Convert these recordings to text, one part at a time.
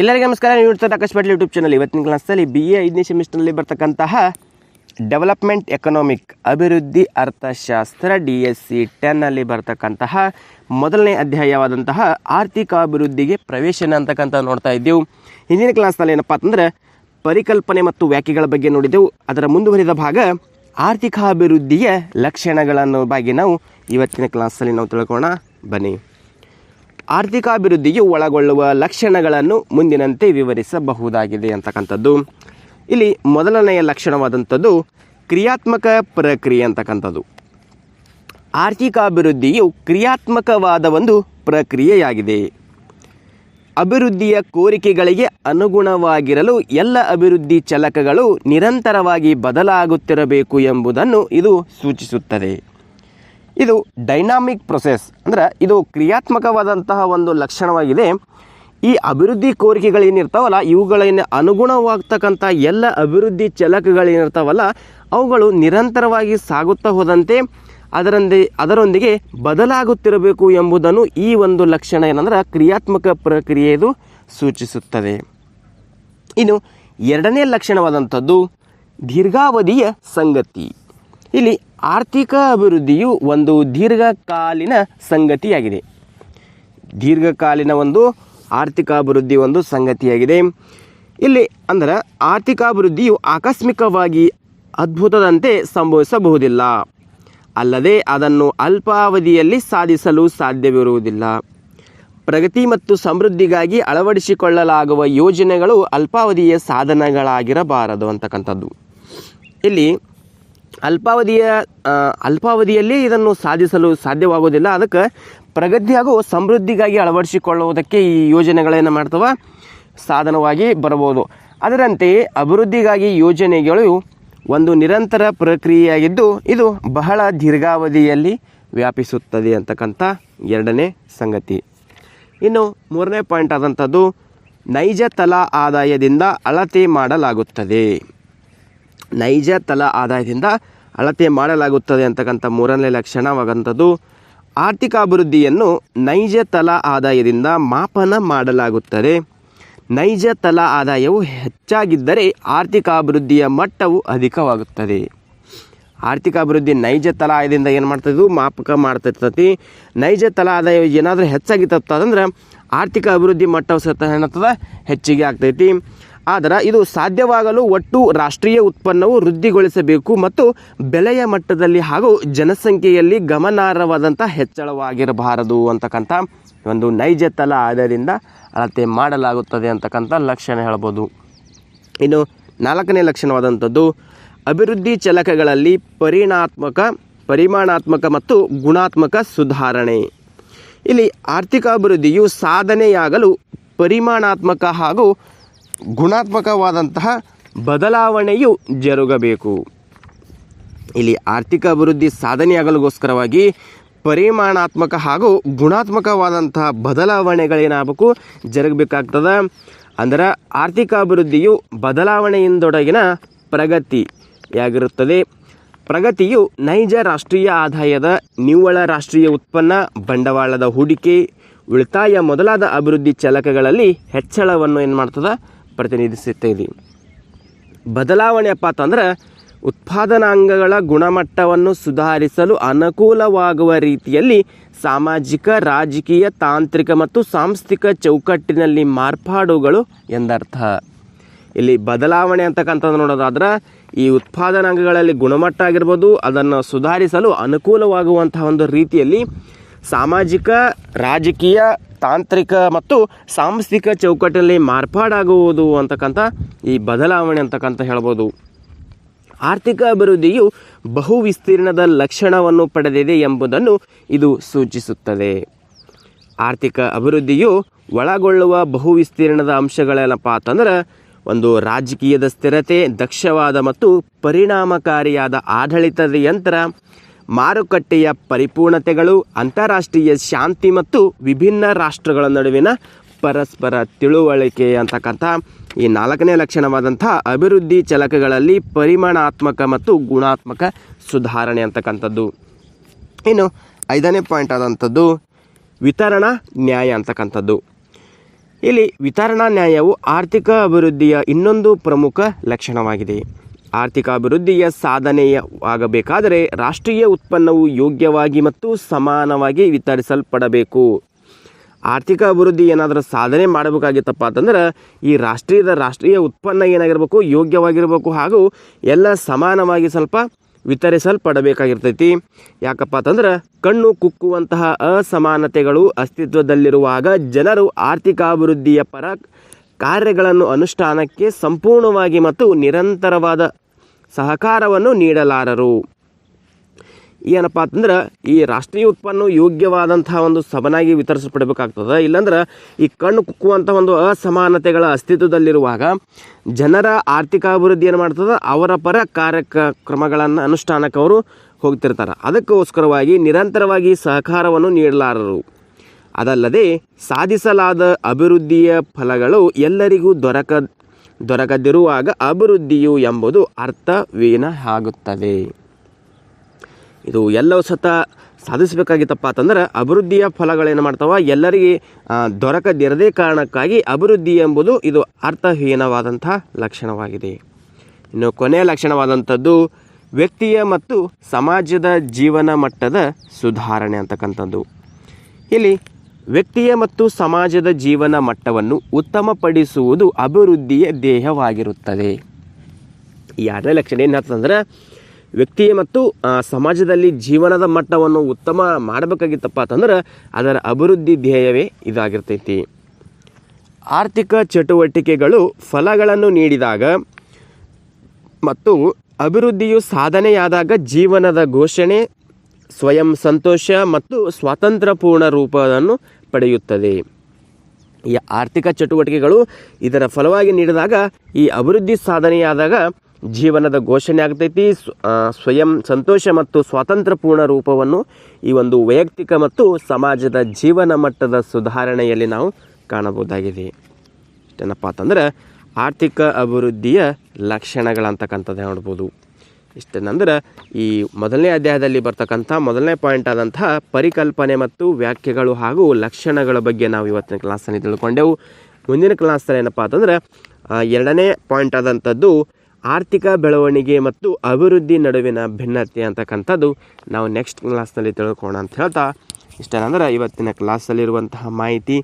ಎಲ್ಲರಿಗೂ ನಮಸ್ಕಾರ. ನೀವು ನೋಡ್ತಾರೆ ಆಕಾಶ್ ಪಾಟೀಲ್ ಯೂಟ್ಯೂಬ್ ಚಾನಲ್ ಇವತ್ತಿನ ಕ್ಲಾಸಲ್ಲಿ ಬಿ ಎ ಐದನೇ ಸೆಮಿಸ್ಟರ್ನಲ್ಲಿ ಬರ್ತಕ್ಕಂತಹ ಡೆವಲಪ್ಮೆಂಟ್ ಎಕನಾಮಿಕ್ ಅಭಿವೃದ್ಧಿ ಅರ್ಥಶಾಸ್ತ್ರ ಡಿ ಎಸ್ ಸಿ ಟೆನ್ನಲ್ಲಿ ಬರ್ತಕ್ಕಂತಹ ಮೊದಲನೇ ಅಧ್ಯಾಯವಾದಂತಹ ಆರ್ಥಿಕ ಅಭಿವೃದ್ಧಿಗೆ ಪ್ರವೇಶನ ಅಂತಕ್ಕಂಥ ನೋಡ್ತಾ ಇದ್ದೆವು. ಹಿಂದಿನ ಕ್ಲಾಸ್ನಲ್ಲಿ ಏನಪ್ಪ ಅಂತಂದರೆ ಪರಿಕಲ್ಪನೆ ಮತ್ತು ವ್ಯಾಖ್ಯೆಗಳ ಬಗ್ಗೆ ನೋಡಿದೆವು. ಅದರ ಮುಂದುವರಿದ ಭಾಗ ಆರ್ಥಿಕ ಅಭಿವೃದ್ಧಿಯ ಲಕ್ಷಣಗಳನ್ನು ಬಗ್ಗೆ ನಾವು ಇವತ್ತಿನ ಕ್ಲಾಸಲ್ಲಿ ನಾವು ತಿಳ್ಕೋಣ ಬನ್ನಿ. ಆರ್ಥಿಕಾಭಿವೃದ್ಧಿಯು ಒಳಗೊಳ್ಳುವ ಲಕ್ಷಣಗಳನ್ನು ಮುಂದಿನಂತೆ ವಿವರಿಸಬಹುದಾಗಿದೆ ಅಂತಕ್ಕಂಥದ್ದು. ಇಲ್ಲಿ ಮೊದಲನೆಯ ಲಕ್ಷಣವಾದಂಥದ್ದು ಕ್ರಿಯಾತ್ಮಕ ಪ್ರಕ್ರಿಯೆ ಅಂತಕ್ಕಂಥದ್ದು. ಆರ್ಥಿಕಾಭಿವೃದ್ಧಿಯು ಕ್ರಿಯಾತ್ಮಕವಾದ ಒಂದು ಪ್ರಕ್ರಿಯೆಯಾಗಿದೆ. ಅಭಿವೃದ್ಧಿಯ ಕೋರಿಕೆಗಳಿಗೆ ಅನುಗುಣವಾಗಿರಲು ಎಲ್ಲ ಅಭಿವೃದ್ಧಿ ಚಲಕಗಳು ನಿರಂತರವಾಗಿ ಬದಲಾಗುತ್ತಿರಬೇಕು ಎಂಬುದನ್ನು ಇದು ಸೂಚಿಸುತ್ತದೆ. ಇದು ಡೈನಾಮಿಕ್ ಪ್ರೊಸೆಸ್ ಅಂದ್ರೆ ಇದು ಕ್ರಿಯಾತ್ಮಕವಾದಂತಹ ಒಂದು ಲಕ್ಷಣವಾಗಿದೆ. ಈ ಅಭಿವೃದ್ಧಿ ಕೋರಿಕೆಗಳೇನಿರ್ತಾವಲ್ಲ ಇವುಗಳೇನು ಅನುಗುಣವಾಗ್ತಕ್ಕಂಥ ಎಲ್ಲ ಅಭಿವೃದ್ಧಿ ಚಲಕಗಳೇನಿರ್ತಾವಲ್ಲ ಅವುಗಳು ನಿರಂತರವಾಗಿ ಸಾಗುತ್ತಾ ಹೋದಂತೆ ಅದರಂದೇ, ಅದರೊಂದಿಗೆ ಬದಲಾಗುತ್ತಿರಬೇಕು ಎಂಬುದನ್ನು ಈ ಒಂದು ಲಕ್ಷಣ ಏನಂದ್ರೆ ಕ್ರಿಯಾತ್ಮಕ ಪ್ರಕ್ರಿಯೆಯದು ಸೂಚಿಸುತ್ತದೆ. ಇನ್ನು ಎರಡನೇ ಲಕ್ಷಣವಾದಂಥದ್ದು ದೀರ್ಘಾವಧಿಯ ಸಂಗತಿ. ಇಲ್ಲಿ ಆರ್ಥಿಕ ಅಭಿವೃದ್ಧಿಯು ಒಂದು ದೀರ್ಘಕಾಲೀನ ಸಂಗತಿಯಾಗಿದೆ. ದೀರ್ಘಕಾಲೀನ ಒಂದು ಆರ್ಥಿಕ ಅಭಿವೃದ್ಧಿ ಒಂದು ಸಂಗತಿಯಾಗಿದೆ. ಇಲ್ಲಿ ಅಂದರೆ ಆರ್ಥಿಕ ಅಭಿವೃದ್ಧಿಯು ಆಕಸ್ಮಿಕವಾಗಿ ಅದ್ಭುತದಂತೆ ಸಂಭವಿಸಬಹುದಿಲ್ಲ. ಅಲ್ಲದೆ ಅದನ್ನು ಅಲ್ಪಾವಧಿಯಲ್ಲಿ ಸಾಧಿಸಲು ಸಾಧ್ಯವಿರುವುದಿಲ್ಲ. ಪ್ರಗತಿ ಮತ್ತು ಸಮೃದ್ಧಿಗಾಗಿ ಅಳವಡಿಸಿಕೊಳ್ಳಲಾಗುವ ಯೋಜನೆಗಳು ಅಲ್ಪಾವಧಿಯ ಸಾಧನಗಳಾಗಿರಬಾರದು ಅಂತಕ್ಕಂಥದ್ದು. ಇಲ್ಲಿ ಅಲ್ಪಾವಧಿಯ ಅಲ್ಪಾವಧಿಯಲ್ಲಿ ಇದನ್ನು ಸಾಧಿಸಲು ಸಾಧ್ಯವಾಗುವುದಿಲ್ಲ. ಅದಕ್ಕೆ ಪ್ರಗತಿ ಹಾಗೂ ಸಮೃದ್ಧಿಗಾಗಿ ಅಳವಡಿಸಿಕೊಳ್ಳುವುದಕ್ಕೆ ಈ ಯೋಜನೆಗಳೇನು ಮಾಡ್ತವ, ಸಾಧನವಾಗಿ ಬರಬಹುದು. ಅದರಂತೆ ಅಭಿವೃದ್ಧಿಗಾಗಿ ಯೋಜನೆಗಳು ಒಂದು ನಿರಂತರ ಪ್ರಕ್ರಿಯೆಯಾಗಿದ್ದು, ಇದು ಬಹಳ ದೀರ್ಘಾವಧಿಯಲ್ಲಿ ವ್ಯಾಪಿಸುತ್ತದೆ ಅಂತಕ್ಕಂಥ ಎರಡನೇ ಸಂಗತಿ. ಇನ್ನು ಮೂರನೇ ಪಾಯಿಂಟ್ ಆದಂಥದ್ದು, ನೈಜ ತಲಾ ಆದಾಯದಿಂದ ಅಳತೆ ಮಾಡಲಾಗುತ್ತದೆ. ನೈಜ ತಲಾ ಆದಾಯದಿಂದ ಅಳತೆ ಮಾಡಲಾಗುತ್ತದೆ ಅಂತಕ್ಕಂಥ ಮೂರನೇ ಲಕ್ಷಣವಾಗಂಥದ್ದು ಆರ್ಥಿಕ ಅಭಿವೃದ್ಧಿಯನ್ನು ನೈಜ ತಲಾ ಆದಾಯದಿಂದ ಮಾಪನ ಮಾಡಲಾಗುತ್ತದೆ. ನೈಜ ತಲಾ ಆದಾಯವು ಹೆಚ್ಚಾಗಿದ್ದರೆ ಆರ್ಥಿಕ ಅಭಿವೃದ್ಧಿಯ ಮಟ್ಟವು ಅಧಿಕವಾಗುತ್ತದೆ. ಆರ್ಥಿಕ ಅಭಿವೃದ್ಧಿ ನೈಜ ತಲಾ ಆದಾಯದಿಂದ ಏನು ಮಾಡ್ತದೆ ಮಾಪಕ ಮಾಡ್ತಿರ್ತತಿ ನೈಜ ತಲಾ ಆದಾಯ ಏನಾದರೂ ಹೆಚ್ಚಾಗಿತ್ತಪ್ಪ ಅಂದ್ರೆ ಆರ್ಥಿಕ ಅಭಿವೃದ್ಧಿ ಮಟ್ಟವು ಸತ ಏನಾಗ್ತದೆ? ಹೆಚ್ಚಿಗೆ ಆಗ್ತೈತಿ. ಆದರೆ ಇದು ಸಾಧ್ಯವಾಗಲು ಒಟ್ಟು ರಾಷ್ಟ್ರೀಯ ಉತ್ಪನ್ನವು ವೃದ್ಧಿಗೊಳಿಸಬೇಕು ಮತ್ತು ಬೆಲೆಯ ಮಟ್ಟದಲ್ಲಿ ಹಾಗೂ ಜನಸಂಖ್ಯೆಯಲ್ಲಿ ಗಮನಾರ್ಹವಾದಂಥ ಹೆಚ್ಚಳವಾಗಿರಬಾರದು ಅಂತಕ್ಕಂಥ ಒಂದು ನೈಜ ತಲ ಆದ್ದರಿಂದ ಅಳತೆ ಮಾಡಲಾಗುತ್ತದೆ ಅಂತಕ್ಕಂಥ ಲಕ್ಷಣ ಹೇಳ್ಬೋದು. ಇನ್ನು ನಾಲ್ಕನೇ ಲಕ್ಷಣವಾದಂಥದ್ದು, ಅಭಿವೃದ್ಧಿ ಚಲಕಗಳಲ್ಲಿ ಪರಿಣಾತ್ಮಕ, ಪರಿಮಾಣಾತ್ಮಕ ಮತ್ತು ಗುಣಾತ್ಮಕ ಸುಧಾರಣೆ. ಇಲ್ಲಿ ಆರ್ಥಿಕ ಅಭಿವೃದ್ಧಿಯು ಸಾಧನೆಯಾಗಲು ಪರಿಮಾಣಾತ್ಮಕ ಹಾಗೂ ಗುಣಾತ್ಮಕವಾದಂತಹ ಬದಲಾವಣೆಯು ಜರುಗಬೇಕು. ಇಲ್ಲಿ ಆರ್ಥಿಕ ಅಭಿವೃದ್ಧಿ ಸಾಧನೆಯಾಗಲಿಗೋಸ್ಕರವಾಗಿ ಪರಿಮಾಣಾತ್ಮಕ ಹಾಗೂ ಗುಣಾತ್ಮಕವಾದಂತಹ ಬದಲಾವಣೆಗಳೇನಾಗಬೇಕು, ಜರುಗಬೇಕಾಗ್ತದೆ. ಅಂದರೆ ಆರ್ಥಿಕ ಅಭಿವೃದ್ಧಿಯು ಬದಲಾವಣೆಯಿಂದೊಡಗಿನ ಪ್ರಗತಿಯಾಗಿರುತ್ತದೆ. ಪ್ರಗತಿಯು ನೈಜ ರಾಷ್ಟ್ರೀಯ ಆದಾಯದ ನಿವ್ವಳ ರಾಷ್ಟ್ರೀಯ ಉತ್ಪನ್ನ, ಬಂಡವಾಳದ ಹೂಡಿಕೆ, ಉಳಿತಾಯ ಮೊದಲಾದ ಅಭಿವೃದ್ಧಿ ಚಲಕಗಳಲ್ಲಿ ಹೆಚ್ಚಳವನ್ನು ಏನು ಮಾಡ್ತದೆ ಪ್ರತಿನಿಧಿಸುತ್ತದೆ ಬದಲಾವಣೆಯಪ್ಪ ಅಂತಂದ್ರೆ ಉತ್ಪಾದನಾಂಗಗಳ ಗುಣಮಟ್ಟವನ್ನು ಸುಧಾರಿಸಲು ಅನುಕೂಲವಾಗುವ ರೀತಿಯಲ್ಲಿ ಸಾಮಾಜಿಕ, ರಾಜಕೀಯ, ತಾಂತ್ರಿಕ ಮತ್ತು ಸಾಂಸ್ಥಿಕ ಚೌಕಟ್ಟಿನಲ್ಲಿ ಮಾರ್ಪಾಡುಗಳು ಎಂದರ್ಥ. ಇಲ್ಲಿ ಬದಲಾವಣೆ ಅಂತಕ್ಕಂಥದ್ದು ನೋಡೋದಾದ್ರೆ ಈ ಉತ್ಪಾದನಾಂಗಗಳಲ್ಲಿ ಗುಣಮಟ್ಟ ಆಗಿರ್ಬೋದು, ಅದನ್ನು ಸುಧಾರಿಸಲು ಅನುಕೂಲವಾಗುವಂತಹ ಒಂದು ರೀತಿಯಲ್ಲಿ ಸಾಮಾಜಿಕ, ರಾಜಕೀಯ, ತಾಂತ್ರಿಕ ಮತ್ತು ಸಾಂಸ್ಥಿಕ ಚೌಕಟ್ಟಲ್ಲಿ ಮಾರ್ಪಾಡಾಗುವುದು ಅಂತಕ್ಕಂಥ ಈ ಬದಲಾವಣೆ ಅಂತಕ್ಕಂಥ ಹೇಳ್ಬೋದು. ಆರ್ಥಿಕ ಅಭಿವೃದ್ಧಿಯು ಬಹು ವಿಸ್ತೀರ್ಣದ ಲಕ್ಷಣವನ್ನು ಪಡೆದಿದೆ ಎಂಬುದನ್ನು ಇದು ಸೂಚಿಸುತ್ತದೆ. ಆರ್ಥಿಕ ಅಭಿವೃದ್ಧಿಯು ಒಳಗೊಳ್ಳುವ ಬಹು ವಿಸ್ತೀರ್ಣದ ಅಂಶಗಳೇನಪ್ಪ ಅಂತಂದ್ರೆ ಒಂದು ರಾಜಕೀಯದ ಸ್ಥಿರತೆ, ದಕ್ಷವಾದ ಮತ್ತು ಪರಿಣಾಮಕಾರಿಯಾದ ಆಡಳಿತದ ಯಂತ್ರ ಮಾರುಕಟ್ಟೆಯ ಪರಿಪೂರ್ಣತೆಗಳು, ಅಂತಾರಾಷ್ಟ್ರೀಯ ಶಾಂತಿ ಮತ್ತು ವಿಭಿನ್ನ ರಾಷ್ಟ್ರಗಳ ನಡುವಿನ ಪರಸ್ಪರ ತಿಳುವಳಿಕೆ ಅಂತಕ್ಕಂಥ ಈ ನಾಲ್ಕನೇ ಲಕ್ಷಣವಾದಂಥ ಅಭಿವೃದ್ಧಿ ಚಲಕಗಳಲ್ಲಿ ಪರಿಮಾಣಾತ್ಮಕ ಮತ್ತು ಗುಣಾತ್ಮಕ ಸುಧಾರಣೆ ಅಂತಕ್ಕಂಥದ್ದು. ಇನ್ನು ಐದನೇ ಪಾಯಿಂಟ್ ಆದಂಥದ್ದು ವಿತರಣಾ ನ್ಯಾಯ ಅಂತಕ್ಕಂಥದ್ದು. ಇಲ್ಲಿ ವಿತರಣಾ ನ್ಯಾಯವು ಆರ್ಥಿಕ ಅಭಿವೃದ್ಧಿಯ ಇನ್ನೊಂದು ಪ್ರಮುಖ ಲಕ್ಷಣವಾಗಿದೆ. ಆರ್ಥಿಕ ಅಭಿವೃದ್ಧಿಯ ಸಾಧನೆಯಾಗಬೇಕಾದರೆ ರಾಷ್ಟ್ರೀಯ ಉತ್ಪನ್ನವು ಯೋಗ್ಯವಾಗಿ ಮತ್ತು ಸಮಾನವಾಗಿ ವಿತರಿಸಲ್ಪಡಬೇಕು. ಆರ್ಥಿಕ ಅಭಿವೃದ್ಧಿ ಏನಾದರೂ ಸಾಧನೆ ಮಾಡಬೇಕಾಗಿತ್ತಪ್ಪ ಅಂತಂದ್ರೆ, ಈ ರಾಷ್ಟ್ರೀಯದ ರಾಷ್ಟ್ರೀಯ ಉತ್ಪನ್ನ ಏನಾಗಿರಬೇಕು, ಯೋಗ್ಯವಾಗಿರಬೇಕು ಹಾಗೂ ಎಲ್ಲ ಸಮಾನವಾಗಿ ಸ್ವಲ್ಪ ವಿತರಿಸಲ್ಪಡಬೇಕಾಗಿರ್ತೈತಿ. ಯಾಕಪ್ಪ ಅಂತಂದ್ರೆ, ಕಣ್ಣು ಕುಕ್ಕುವಂತಹ ಅಸಮಾನತೆಗಳು ಅಸ್ತಿತ್ವದಲ್ಲಿರುವಾಗ ಜನರು ಆರ್ಥಿಕ ಅಭಿವೃದ್ಧಿಯ ಪರ ಕಾರ್ಯಗಳನ್ನು ಅನುಷ್ಠಾನಕ್ಕೆ ಸಂಪೂರ್ಣವಾಗಿ ಮತ್ತು ನಿರಂತರವಾದ ಸಹಕಾರವನ್ನು ನೀಡಲಾರರು. ಏನಪ್ಪ ಅಂತಂದ್ರೆ, ಈ ರಾಷ್ಟ್ರೀಯ ಉತ್ಪನ್ನ ಯೋಗ್ಯವಾದಂತಹ ಒಂದು ಸಮನಾಗಿ ವಿತರಿಸಲ್ಪಡಬೇಕಾಗ್ತದೆ. ಇಲ್ಲಾಂದ್ರೆ, ಈ ಕಣ್ಣು ಕುಕ್ಕುವಂಥ ಒಂದು ಅಸಮಾನತೆಗಳ ಅಸ್ತಿತ್ವದಲ್ಲಿರುವಾಗ ಜನರ ಆರ್ಥಿಕ ಅಭಿವೃದ್ಧಿ ಏನು ಮಾಡ್ತದೆ? ಅವರ ಪರ ಕಾರ್ಯಕ್ರಮಗಳನ್ನು ಅನುಷ್ಠಾನಕ್ಕೆ ಅವರು ಹೋಗ್ತಿರ್ತಾರೆ. ಅದಕ್ಕೋಸ್ಕರವಾಗಿ ನಿರಂತರವಾಗಿ ಸಹಕಾರವನ್ನು ನೀಡಲಾರರು. ಅದಲ್ಲದೆ ಸಾಧಿಸಲಾದ ಅಭಿವೃದ್ಧಿಯ ಫಲಗಳು ಎಲ್ಲರಿಗೂ ದೊರಕ ದೊರಕದಿರುವಾಗ ಅಭಿವೃದ್ಧಿಯು ಎಂಬುದು ಅರ್ಥವೀನ ಆಗುತ್ತದೆ. ಇದು ಎಲ್ಲವೂ ಸತ ಸಾಧಿಸಬೇಕಾಗಿತ್ತಪ್ಪ ಅಂತಂದ್ರೆ ಅಭಿವೃದ್ಧಿಯ ಫಲಗಳೇನು ಮಾಡ್ತಾವ? ಎಲ್ಲರಿಗೆ ದೊರಕದಿರದೇ ಕಾರಣಕ್ಕಾಗಿ ಅಭಿವೃದ್ಧಿ ಎಂಬುದು ಇದು ಅರ್ಥಹೀನವಾದಂಥ ಲಕ್ಷಣವಾಗಿದೆ. ಇನ್ನು ಕೊನೆಯ ಲಕ್ಷಣವಾದಂಥದ್ದು ವ್ಯಕ್ತಿಯ ಮತ್ತು ಸಮಾಜದ ಜೀವನ ಮಟ್ಟದ ಸುಧಾರಣೆ ಅಂತಕ್ಕಂಥದ್ದು. ಇಲ್ಲಿ ವ್ಯಕ್ತಿಯ ಮತ್ತು ಸಮಾಜದ ಜೀವನ ಮಟ್ಟವನ್ನು ಉತ್ತಮಪಡಿಸುವುದು ಅಭಿವೃದ್ಧಿಯ ದೇಹವಾಗಿರುತ್ತದೆ ಎರಡನೇ ಲಕ್ಷಣ ಏನು ವ್ಯಕ್ತಿಯ ಮತ್ತು ಸಮಾಜದಲ್ಲಿ ಜೀವನದ ಮಟ್ಟವನ್ನು ಉತ್ತಮ ಮಾಡಬೇಕಾಗಿತ್ತಪ್ಪ ಅಂತಂದ್ರೆ, ಅದರ ಅಭಿವೃದ್ಧಿ ಧ್ಯೇಯವೇ ಇದಾಗಿರ್ತೈತಿ. ಆರ್ಥಿಕ ಚಟುವಟಿಕೆಗಳು ಫಲಗಳನ್ನು ನೀಡಿದಾಗ ಮತ್ತು ಅಭಿವೃದ್ಧಿಯು ಸಾಧನೆಯಾದಾಗ ಜೀವನದ ಘೋಷಣೆ, ಸ್ವಯಂ ಸಂತೋಷ ಮತ್ತು ಸ್ವಾತಂತ್ರ್ಯಪೂರ್ಣ ರೂಪವನ್ನು ಪಡೆಯುತ್ತದೆ. ಈ ಆರ್ಥಿಕ ಚಟುವಟಿಕೆಗಳು ಇದರ ಫಲವಾಗಿ ನೀಡಿದಾಗ ಈ ಅಭಿವೃದ್ಧಿ ಸಾಧನೆಯಾದಾಗ ಜೀವನದ ಘೋಷಣೆ ಆಗ್ತೈತಿ. ಸ್ವಯಂ ಸಂತೋಷ ಮತ್ತು ಸ್ವಾತಂತ್ರ್ಯಪೂರ್ಣ ರೂಪವನ್ನು ಈ ಒಂದು ವೈಯಕ್ತಿಕ ಮತ್ತು ಸಮಾಜದ ಜೀವನ ಮಟ್ಟದ ಸುಧಾರಣೆಯಲ್ಲಿ ನಾವು ಕಾಣಬಹುದಾಗಿದೆ. ಏನಪ್ಪ ಅಂತಂದ್ರೆ ಆರ್ಥಿಕ ಅಭಿವೃದ್ಧಿಯ ಲಕ್ಷಣಗಳಂತಕ್ಕಂಥದ್ದು ನೋಡ್ಬೋದು. ಇಷ್ಟೇನಂದ್ರೆ ಈ ಮೊದಲನೇ ಅಧ್ಯಾಯದಲ್ಲಿ ಬರ್ತಕ್ಕಂಥ ಮೊದಲನೇ ಪಾಯಿಂಟ್ ಆದಂತಹ ಪರಿಕಲ್ಪನೆ ಮತ್ತು ವ್ಯಾಖ್ಯೆಗಳು ಹಾಗೂ ಲಕ್ಷಣಗಳ ಬಗ್ಗೆ ನಾವು ಇವತ್ತಿನ ಕ್ಲಾಸಲ್ಲಿ ತಿಳ್ಕೊಂಡೆವು. ಮುಂದಿನ ಕ್ಲಾಸಲ್ಲಿ ಏನಪ್ಪ ಅಂತಂದ್ರೆ ಎರಡನೇ ಪಾಯಿಂಟ್ ಆದಂಥದ್ದು ಆರ್ಥಿಕ ಬೆಳವಣಿಗೆ ಮತ್ತು ಅಭಿವೃದ್ಧಿ ನಡುವಿನ ಭಿನ್ನತೆ ಅಂತಕ್ಕಂಥದ್ದು ನಾವು ನೆಕ್ಸ್ಟ್ ಕ್ಲಾಸ್ನಲ್ಲಿ ತಿಳ್ಕೊಳ್ಳೋಣ ಅಂತ ಹೇಳ್ತಾ ಇಷ್ಟೇನಂದ್ರೆ ಇವತ್ತಿನ ಕ್ಲಾಸಲ್ಲಿರುವಂತಹ ಮಾಹಿತಿ.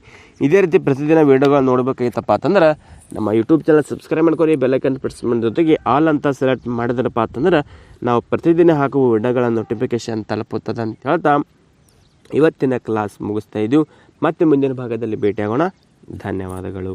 ಇದೇ ರೀತಿ ಪ್ರತಿದಿನ ವೀಡಿಯೋಗಳು ನೋಡಬೇಕಾಗಿತ್ತಪ್ಪ ಅಂತಂದ್ರೆ ನಮ್ಮ ಯೂಟ್ಯೂಬ್ ಚಾನಲ್ ಸಬ್ಸ್ಕ್ರೈಬ್ ಮಾಡ್ಕೊರಿ ಬೆಲ್ಲೈಕನ್ ಪ್ರೆಸ್ ಮಾಡೋ. ಜೊತೆಗೆ ಆಲ್ ಅಂತ ಸೆಲೆಕ್ಟ್ ಮಾಡಿದ್ರಪ್ಪ ಅಂತಂದ್ರೆ ನಾವು ಪ್ರತಿದಿನ ಹಾಕುವ ವಿಡಿಯೋಗಳ ನೋಟಿಫಿಕೇಶನ್ ತಲುಪುತ್ತದೆ ಅಂತ ಹೇಳ್ತಾ ಇವತ್ತಿನ ಕ್ಲಾಸ್ ಮುಗಿಸ್ತಾ ಇದ್ದೀವಿ ಮತ್ತೆ ಮುಂದಿನ ಭಾಗದಲ್ಲಿ ಭೇಟಿಯಾಗೋಣ. ಧನ್ಯವಾದಗಳು.